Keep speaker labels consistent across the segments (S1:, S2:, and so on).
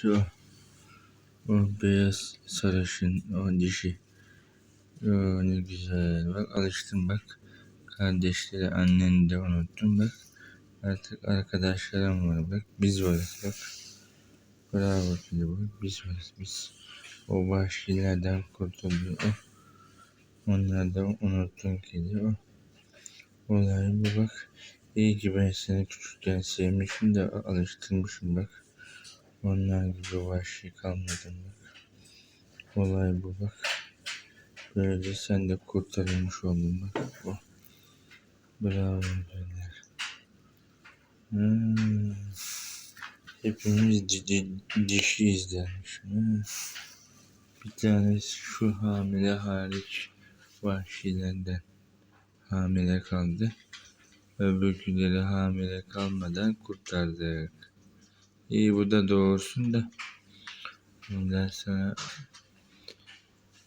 S1: Şu beyaz sarışın o dişi. Ne güzel. Bak alıştım bak. Kardeşleri anneni de unuttum bak. Artık arkadaşlarım var bak. Biz varız bak. Bravo kedi bak. Biz varız biz. O vahşilerden kurtuldu o. Onlardan unuttun kedi o. Olay bu bak. İyi ki ben seni küçükken sevmişim de alıştırmışım bak. Onlar gibi vahşi kalmadım bak. Olay bu bak. Böylece sen de kurtarılmış oldun bak. Bu. Bravo beyler. Hmm. Hepimiz di- di- dişiyiz. Hmm. Bir tanesi şu hamile hariç vahşilerden hamile kaldı. Öbürküleri hamile kalmadan kurtardık. İyi bu da doğursun da. Ondan sonra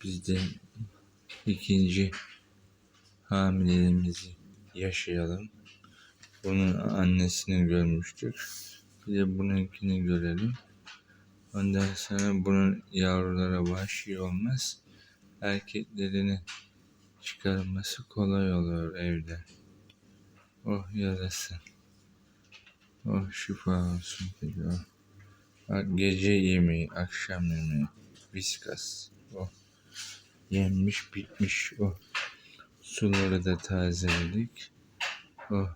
S1: biz de ikinci hamileliğimizi yaşayalım. Bunun annesini görmüştük. Bir de bununkini görelim. Ondan sonra bunun yavrulara vahşi olmaz. Erkeklerini çıkarması kolay olur evde. Oh yarasın. Oh şifa olsun peki oh. Bak, Gece yemeği, akşam yemeği. Viskas. Oh. Yenmiş bitmiş oh. Suları da tazeledik. Oh.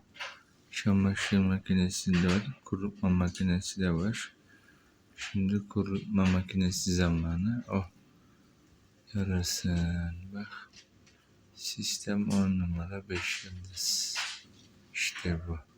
S1: Çamaşır makinesi de var. Kurutma makinesi de var. Şimdi kurutma makinesi zamanı. Oh. Yarasın. Bak. Sistem 10 numara 5 yıldız. İşte bu.